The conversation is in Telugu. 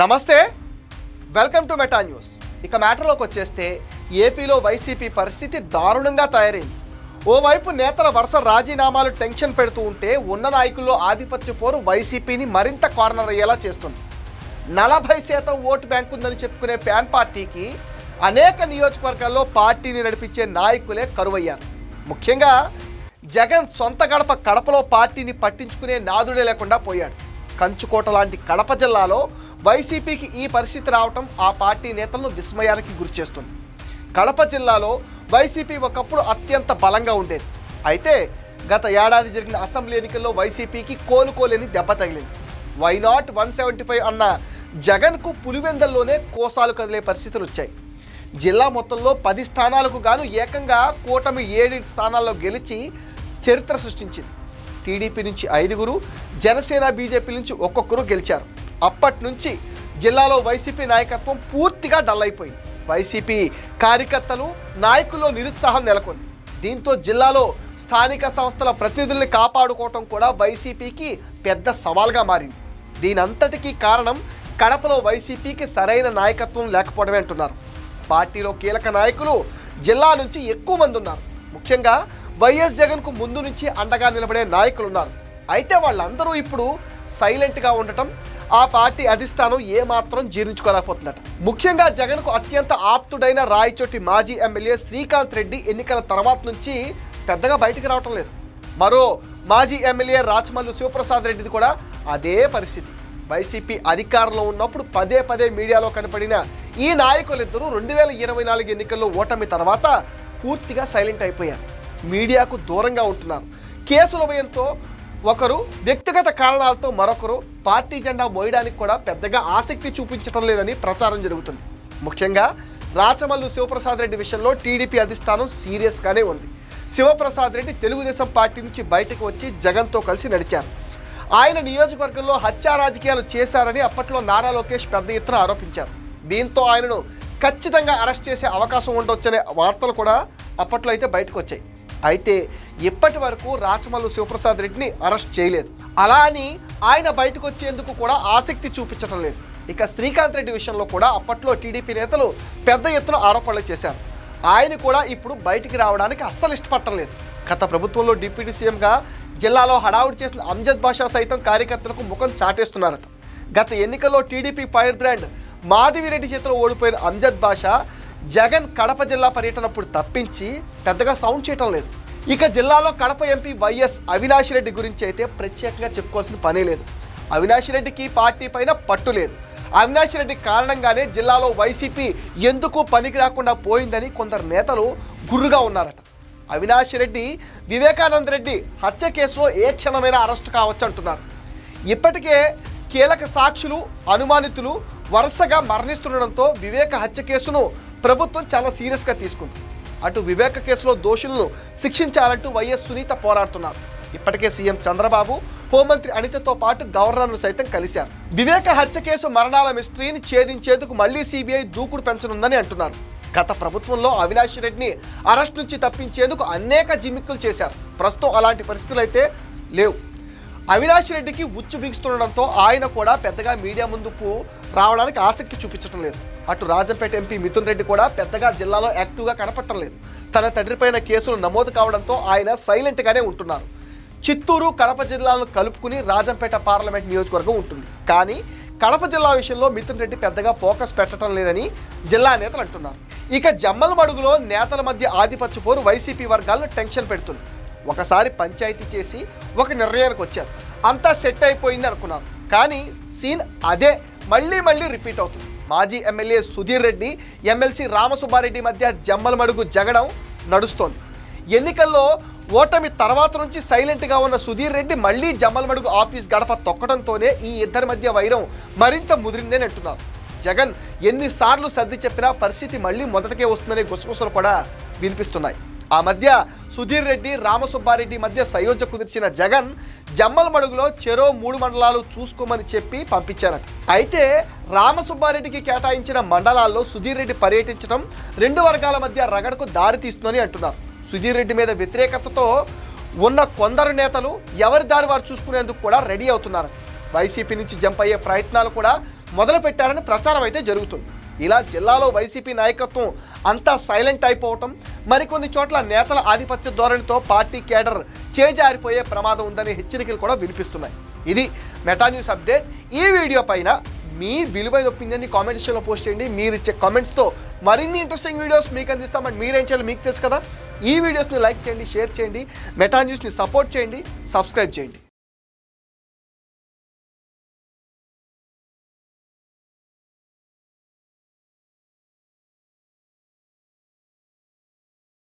నమస్తే. వెల్కమ్ టు మెటా న్యూస్ ఇక మ్యాటర్లోకి వచ్చేస్తే ఏపీలో వైసీపీ పరిస్థితి దారుణంగా తయారైంది. ఓవైపు నేతల వరుస రాజీనామాలు టెన్షన్ పెడుతూ ఉంటే ఉన్న నాయకుల్లో ఆధిపత్య పోరు వైసీపీని మరింత కార్నర్ అయ్యేలా చేస్తుంది. నలభై శాతం ఓటు బ్యాంక్ ఉందని చెప్పుకునే ఫ్యాన్ పార్టీకి అనేక నియోజకవర్గాల్లో పార్టీని నడిపించే నాయకులే కరువయ్యారు. ముఖ్యంగా జగన్ సొంత గడప కడపలో పార్టీని పట్టించుకునే నాదుడే లేకుండా పోయాడు. కంచుకోట లాంటి కడప జిల్లాలో వైసీపీకి ఈ పరిస్థితి రావటం ఆ పార్టీ నేతలను విస్మయానికి గురిచేస్తుంది కడప జిల్లాలో వైసీపీ ఒకప్పుడు అత్యంత బలంగా ఉండేది. అయితే గత ఏడాది జరిగిన అసెంబ్లీ ఎన్నికల్లో వైసీపీకి కోలుకోలేని దెబ్బ తగిలింది. Why not one seventy five అన్న జగన్కు పులివెందల్లోనే కోసాలు కదిలే పరిస్థితులు వచ్చాయి. జిల్లా మొత్తంలో పది స్థానాలకు గాను ఏకంగా కూటమి ఏడు స్థానాల్లో గెలిచి చరిత్ర సృష్టించింది. టీడీపీ నుంచి ఐదుగురు జనసేన బీజేపీ నుంచి ఒక్కొక్కరు గెలిచారు. అప్పటి నుంచి జిల్లాలో వైసీపీ నాయకత్వం పూర్తిగా డల్ అయిపోయింది వైసీపీ కార్యకర్తలు నాయకుల్లో నిరుత్సాహం నెలకొంది. దీంతో జిల్లాలో స్థానిక సంస్థల ప్రతినిధుల్ని కాపాడుకోవటం కూడా వైసీపీకి పెద్ద సవాల్గా మారింది. దీనంతటికీ కారణం కడపలో వైసీపీకి సరైన నాయకత్వం లేకపోవడమే అంటున్నారు. పార్టీలో కీలక నాయకులు జిల్లా నుంచి ఎక్కువ మంది ఉన్నారు. ముఖ్యంగా వైఎస్ జగన్కు ముందు నుంచి అండగా నిలబడే నాయకులు ఉన్నారు అయితే వాళ్ళందరూ ఇప్పుడు సైలెంట్గా ఉండటం ఆ పార్టీ అధిష్టానం ఏమాత్రం జీర్ణించుకోలేకపోతుందట. ముఖ్యంగా జగన్కు అత్యంత ఆప్తుడైన రాయచోటి మాజీ ఎమ్మెల్యే శ్రీకాంత్ రెడ్డి ఎన్నికల తర్వాత నుంచి పెద్దగా బయటికి రావటం లేదు. మరో మాజీ ఎమ్మెల్యే రాచమల్లు శివప్రసాద్ రెడ్డిది కూడా అదే పరిస్థితి. వైసీపీ అధికారంలో ఉన్నప్పుడు పదే పదే మీడియాలో కనపడిన ఈ నాయకులిద్దరూ రెండు వేల ఇరవై నాలుగు ఎన్నికల్లో ఓటమి తర్వాత పూర్తిగా సైలెంట్ అయిపోయారు. మీడియాకు దూరంగా ఉంటున్నారు. కేసుల భయంతో ఒకరు వ్యక్తిగత కారణాలతో మరొకరు పార్టీ జెండా మోయడానికి కూడా పెద్దగా ఆసక్తి చూపించడం లేదని ప్రచారం జరుగుతుంది. ముఖ్యంగా రాచమల్లు శివప్రసాద్ రెడ్డి విషయంలో టీడీపీ అధిష్టానం సీరియస్గానే ఉంది. శివప్రసాద్ రెడ్డి తెలుగుదేశం పార్టీ నుంచి బయటకు వచ్చి జగన్తో కలిసి నడిచారు. ఆయన నియోజకవర్గంలో హత్యా రాజకీయాలు చేశారని అప్పట్లో నారా లోకేష్ పెద్ద ఎత్తున ఆరోపించారు. దీంతో ఆయనను ఖచ్చితంగా అరెస్ట్ చేసే అవకాశం ఉండొచ్చనే వార్తలు కూడా అప్పట్లో అయితే బయటకు వచ్చాయి. అయితే ఇప్పటి వరకు రాచమల్లు శివప్రసాద్ రెడ్డిని అరెస్ట్ చేయలేదు. అలా అని ఆయన బయటకు వచ్చేందుకు కూడా ఆసక్తి చూపించడం లేదు. ఇక శ్రీకాంత్ రెడ్డి విషయంలో కూడా అప్పట్లో టీడీపీ నేతలు పెద్ద ఎత్తున ఆరోపణలు చేశారు. ఆయన కూడా ఇప్పుడు బయటికి రావడానికి అస్సలు ఇష్టపడటం లేదు. గత ప్రభుత్వంలో డిప్యూటీ సీఎంగా జిల్లాలో హడావుడి చేసిన అంజద్ బాషా సైతం కార్యకర్తలకు ముఖం చాటేస్తున్నారట. గత ఎన్నికల్లో టీడీపీ ఫైర్ బ్రాండ్ మాధవిరెడ్డి చేతిలో ఓడిపోయిన అంజద్ బాషా జగన్ కడప జిల్లా పర్యటనప్పుడు తప్పించి పెద్దగా సౌండ్ చేయటం లేదు. ఇక జిల్లాలో కడప ఎంపీ వైఎస్ అవినాష్ రెడ్డి గురించి అయితే ప్రత్యేకంగా చెప్పుకోవాల్సిన పనే లేదు. అవినాష్ రెడ్డికి పార్టీ పైన పట్టు లేదు. అవినాష్ రెడ్డి కారణంగానే జిల్లాలో వైసీపీ ఎందుకు పనికి రాకుండా పోయిందని కొందరు నేతలు గుర్రుగా ఉన్నారట. అవినాష్ రెడ్డి వివేకానంద రెడ్డి హత్య కేసులో ఏ క్షణమైనా అరెస్టు కావచ్చు అంటున్నారు ఇప్పటికే కీలక సాక్షులు అనుమానితులు వరుసగా మరణిస్తుండడంతో వివేక హత్య కేసును ప్రభుత్వం చాలా సీరియస్గా తీసుకుంది. అటు వివేక కేసులో దోషులను శిక్షించాలంటూ వైఎస్ సునీత పోరాడుతున్నారు. ఇప్పటికే సీఎం చంద్రబాబు హోంమంత్రి అనితతో పాటు గవర్నర్ను సైతం కలిశారు. వివేక హత్య కేసు మరణాల మిస్టరీని ఛేదించేందుకు మళ్ళీ సిబిఐ దూకుడు పెంచనుందని అంటున్నారు. గత ప్రభుత్వంలో అవినాష్ రెడ్డిని అరెస్ట్ నుంచి తప్పించేందుకు అనేక జిమ్మిక్కులు చేశారు. ప్రస్తుతం అలాంటి పరిస్థితులు అయితే లేవు. అవినాష్ రెడ్డికి ఉచ్చు బిగుస్తుండడంతో ఆయన కూడా పెద్దగా మీడియా ముందుకు రావడానికి ఆసక్తి చూపించడం లేదు. అటు రాజంపేట ఎంపీ మిథున్ రెడ్డి కూడా పెద్దగా జిల్లాలో యాక్టివ్గా కనపడటం లేదు. తన తండ్రిపైన కేసులు నమోదు కావడంతో ఆయన సైలెంట్గానే ఉంటున్నారు. చిత్తూరు కడప జిల్లాలను కలుపుకుని రాజంపేట పార్లమెంట్ నియోజకవర్గం ఉంటుంది. కానీ కడప జిల్లా విషయంలో మిథున్ రెడ్డి పెద్దగా ఫోకస్ పెట్టడం లేదని జిల్లా నేతలు అంటున్నారు. ఇక జమ్మల మడుగులో నేతల మధ్య ఆధిపత్య పోరు వైసీపీ వర్గాలను టెన్షన్ పెడుతుంది. ఒకసారి పంచాయతీ చేసి ఒక నిర్ణయానికి వచ్చారు. అంతా సెట్ అయిపోయింది అనుకున్నారు కానీ సీన్ అదే మళ్ళీ మళ్ళీ రిపీట్ అవుతుంది. మాజీ ఎమ్మెల్యే సుధీర్ రెడ్డి ఎమ్మెల్సీ రామసుబ్బారెడ్డి మధ్య జమ్మలమడుగు జగడం నడుస్తోంది. ఎన్నికల్లో ఓటమి తర్వాత నుంచి సైలెంట్గా ఉన్న సుధీర్ రెడ్డి మళ్ళీ జమ్మలమడుగు ఆఫీస్ గడప తొక్కడంతోనే ఈ ఇద్దరి మధ్య వైరం మరింత ముదిరిందని అంటున్నారు జగన్ ఎన్నిసార్లు సర్ది చెప్పినా పరిస్థితి మళ్ళీ మొదటకే వస్తుందనే గుసగుసలు కూడా వినిపిస్తున్నాయి. ఆ మధ్య సుధీర్ రెడ్డి రామసుబ్బారెడ్డి మధ్య సయోధ్య కుదిర్చిన జగన్ జమ్మలమడుగులో చెరో మూడు మండలాలు చూసుకోమని చెప్పి పంపించారట. అయితే రామసుబ్బారెడ్డికి కేటాయించిన మండలాల్లో సుధీర్ రెడ్డి పర్యటించడం రెండు వర్గాల మధ్య రగడకు దారితీస్తుందని అంటున్నారు. సుధీర్ రెడ్డి మీద వ్యతిరేకతతో ఉన్న కొందరు నేతలు ఎవరి దారి వారు చూసుకునేందుకు కూడా రెడీ అవుతున్నారు. వైసీపీ నుంచి జంప్ అయ్యే ప్రయత్నాలు కూడా మొదలుపెట్టారని ప్రచారం అయితే జరుగుతుంది. ఇలా జిల్లాలో వైసీపీ నాయకత్వం అంతా సైలెంట్ అయిపోవటం మరికొన్ని చోట్ల నేతల ఆధిపత్య ధోరణితో పార్టీ కేడర్ చేజారిపోయే ప్రమాదం ఉందనే హెచ్చరికలు కూడా వినిపిస్తున్నాయి. ఇది మెటా న్యూస్ అప్డేట్. ఈ వీడియో పైన మీ విలువైన ఒపీనియన్ని కామెంట్ సెక్షన్లో పోస్ట్ చేయండి. మీరు ఇచ్చే కామెంట్స్తో మరిన్ని ఇంట్రెస్టింగ్ వీడియోస్ మీకు అందిస్తామని మీరేం చేయాలి మీకు తెలుసు కదా. ఈ వీడియోస్ని లైక్ చేయండి షేర్ చేయండి. మెటా న్యూస్ని సపోర్ట్ చేయండి సబ్స్క్రైబ్ చేయండి.